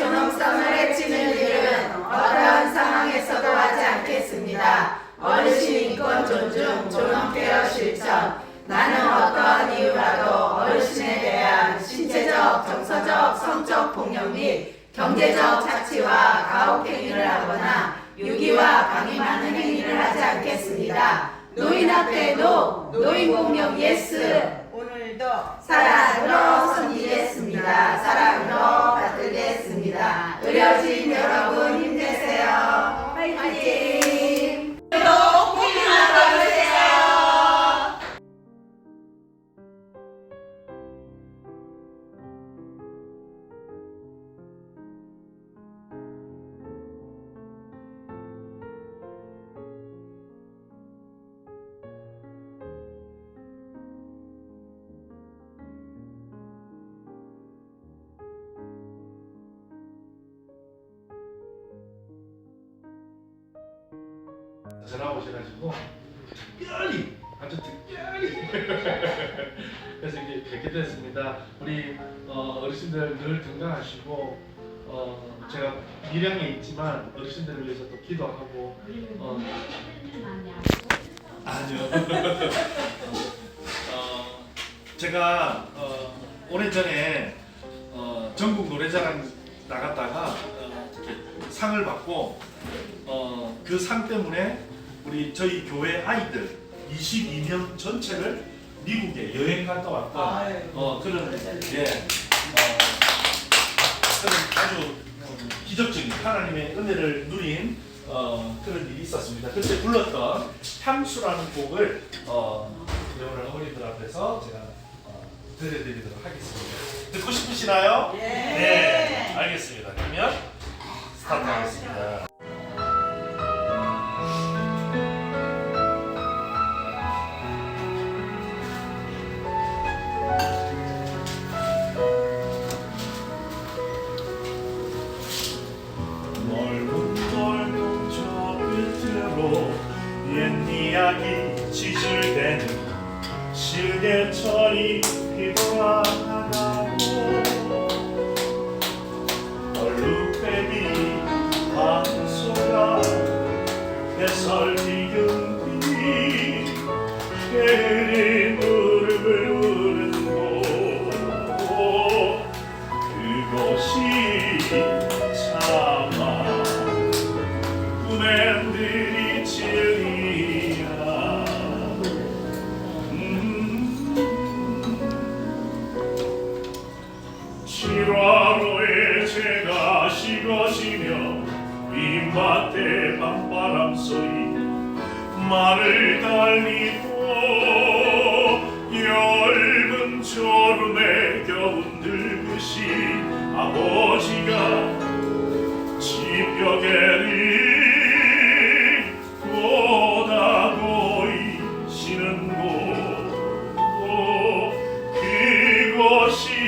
존엄성을 해치는 일은 어떠한 상황에서도 하지 않겠습니다. 어르신 인권 존중, 존엄 케어 실천. 나는 어떠한 이유라도 어르신에 대한 신체적, 정서적, 성적 폭력 및 경제적 자치와 가혹행위를 하거나 유기와 방임하는 행위를 하지 않겠습니다. 노인학대 노, 노인 공격 예스. 오늘도 사랑으로 섬기겠습니다. 사랑으로 의료진 여러분 전화 오셔가지고 특별히 아주 특별히 그래서 이게 뵙게 됐습니다. 우리 어, 어르신들 늘 건강하시고 어, 제가 밀양에 있지만 어르신들을 위해서 또 기도하고 어, 아니요. 어, 제가 어, 오래전에 어, 전국 노래자랑 나갔다가 어, 상을 받고 어, 그 상 때문에 우리 저희 교회 아이들 22명 전체를 미국에 여행 갔다 왔던 어, 그런 예, 어, 그런 아주 어, 기적적인 하나님의 은혜를 누린 어, 그런 일이 있었습니다. 그때 불렀던 향수라는 곡을 어, 오늘 어머니들 앞에서 제가 어, 들려드리도록 하겠습니다. 듣고 싶으시나요? 네, 알겠습니다. 그러면 스타트 하겠습니다. 7월호에 제가 식어지며 빈밭에 밤바람 소리 말을 달리고 엷은 졸음에 겨운 늙으신 아버지가 집벽에를 보다 보이시는 곳. 그곳이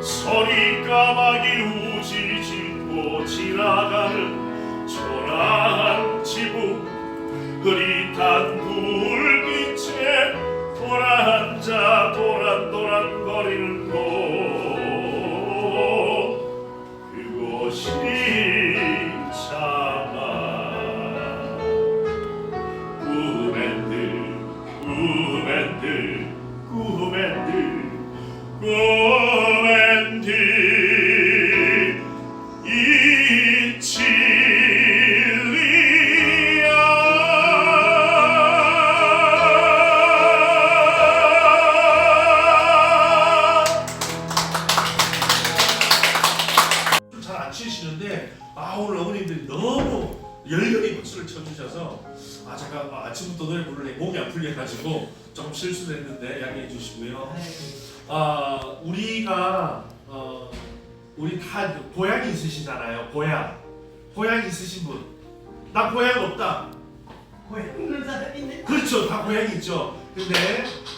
소리 까마귀 우지 짓고 지나가는 초라한 지붕 흐릿 안 풀려가지고 조금 실수를 했는데 양해해 주시고요. 아 우리가 어, 우리 다 고향이 있으시잖아요. 고향 고향 있으신 분. 나 고향 없다. 고향 있는 사람 있네. 그렇죠. 다 고향이 있죠. 근데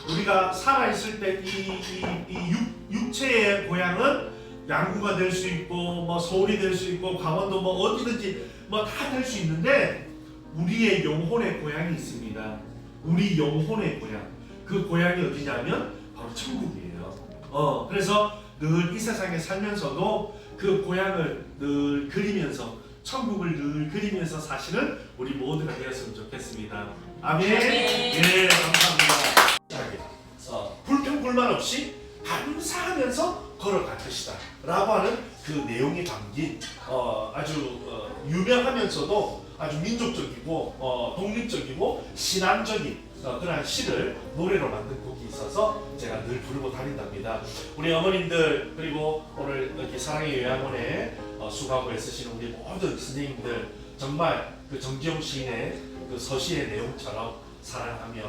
우리가 살아 있을 때 이이 육체의 고향은 양구가 될 수 있고 뭐 서울이 될 수 있고 강원도 뭐 어디든지 뭐 다 될 수 있는데 우리의 영혼의 고향이 있습니다. 우리 영혼의 고향. 그 고향이 어디냐면 바로 천국이에요. 어 그래서 늘 이 세상에 살면서도 그 고향을 늘 그리면서 천국을 늘 그리면서 사시는 우리 모두가 되었으면 좋겠습니다. 아멘. 예, 감사합니다. 어, 불평불만 없이 감사하면서 걸어갈 것이다. 라고 하는 그 내용이 담긴 어, 아주 어, 유명하면서도 아주 민족적이고 어, 독립적이고 신앙적인 어, 그러한 시를 노래로 만든 곡이 있어서 제가 늘 부르고 다닌답니다. 우리 어머님들 그리고 오늘 이렇게 사랑의 요양원에 어, 수고하고 애쓰시는 우리 모든 선생님들 정말 그 정지용 시인의 그 서시의 내용처럼 사랑하며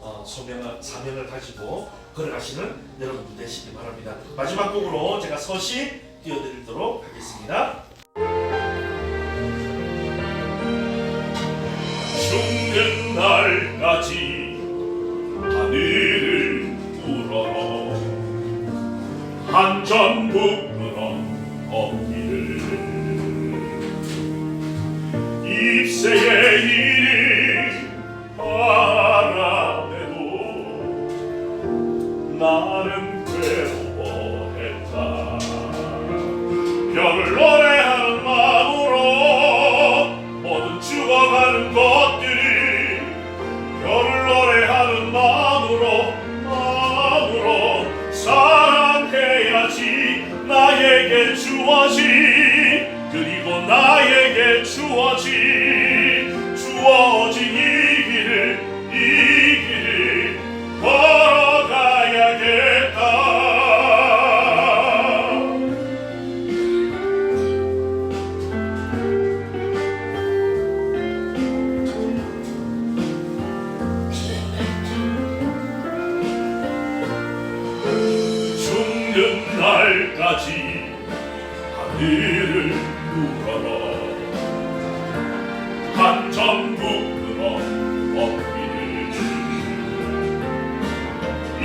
어, 소명을 사명을 가지고 걸어가시는 여러분들 되시기 바랍니다. 마지막 곡으로 제가 서시 띄워드리도록 하겠습니다. 날까지 하늘을 우러러 한전북으로 없기를. 입새의 일이 바람에도 나는 괴로워했다. 별을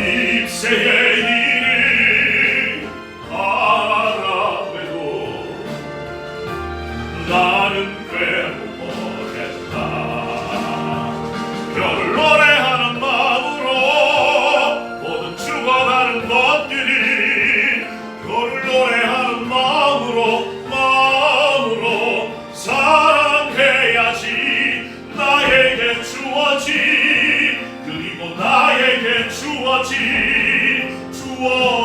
Apocalipse e 주어진 주어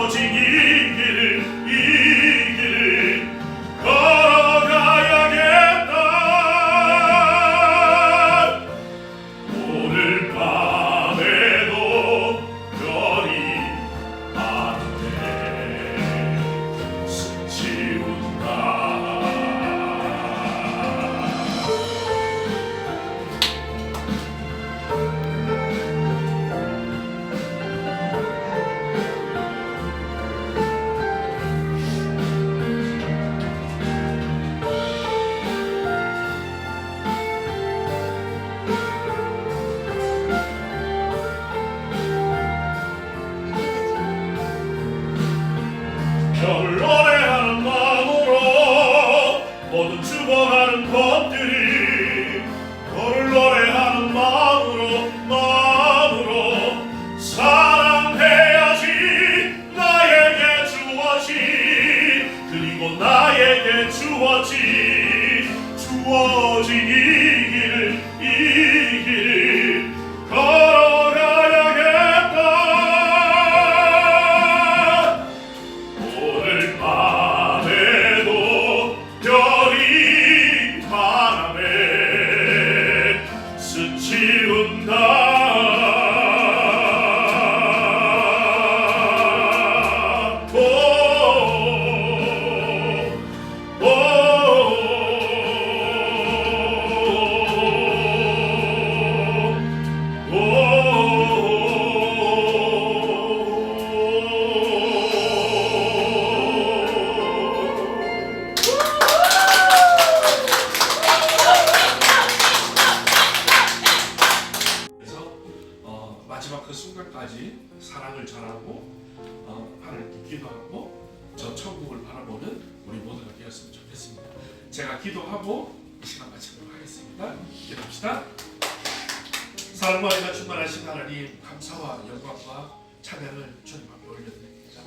충만하신 하나님 감사와 영광과 찬양을 주님 앞에 올려드립니다.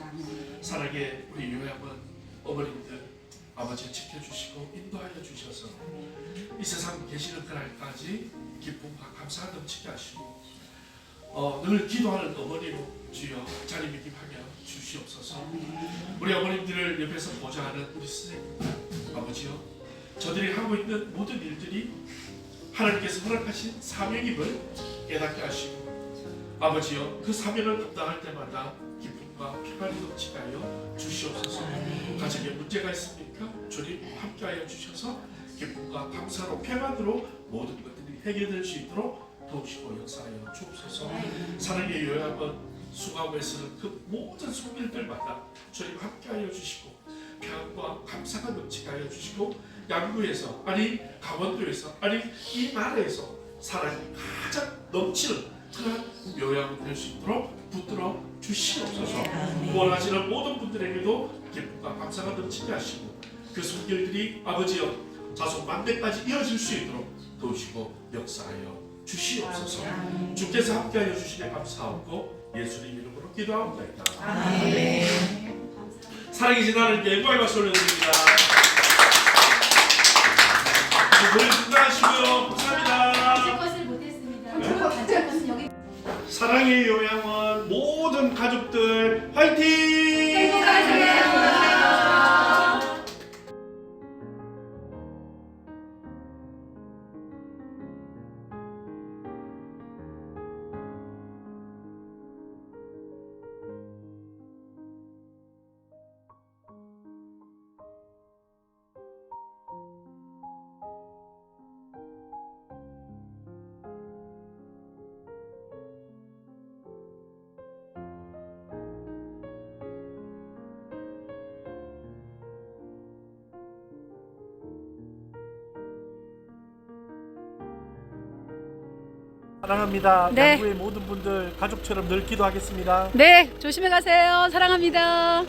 사랑의 우리 요양원 어머님들 아버지 지켜주시고 인도하여 주셔서 이 세상 계시는 그날까지 기쁨과 감사 넘치게 하시고 어, 늘 기도하는 어머니로 주여 자리매김하게 주시옵소서 우리 어머님들을 옆에서 보좌하는 우리 선생님 아버지요 저들이 하고 있는 모든 일들이 하나님께서 허락하신 사명임을 깨닫게 하시고 아버지요 그 사명을 감당할 때마다 기쁨과 평안이 하여 주시옵소서. 가정에 문제가 있습니까? 주님 함께하여 주셔서 기쁨과 감사로 평안으로 모든 것들이 해결될 수 있도록 도우시고 역사하여 주옵소서. 사랑의 요양원 수가고 애쓰는 그 모든 손길들마다 주님 함께하여 주시고 평안과 감사가 넘치게 하여 주시고 양구에서 아니 강원도에서 아니 이 나라에서 사랑이 가장 넘치는 그런 요양원 될수 있도록 붙들어 주시옵소서. 원하시는 모든 분들에게도 기쁨과 감사가 넘치게 하시고 그 손길들이 아버지여 자손 만대까지 이어질 수 있도록 도우시고 역사하여 주시옵소서. 주께서 함께하여 주시게 감사하고 예수님 이름으로 기도하옵나이다. 사랑이신 하나님께 영광의 박수 올려드립니다 사랑의 요양원 모든 가족들 화이팅! 사랑합니다. 네. 양구의 모든 분들 가족처럼 늘 기도하겠습니다. 네, 조심히 가세요. 사랑합니다.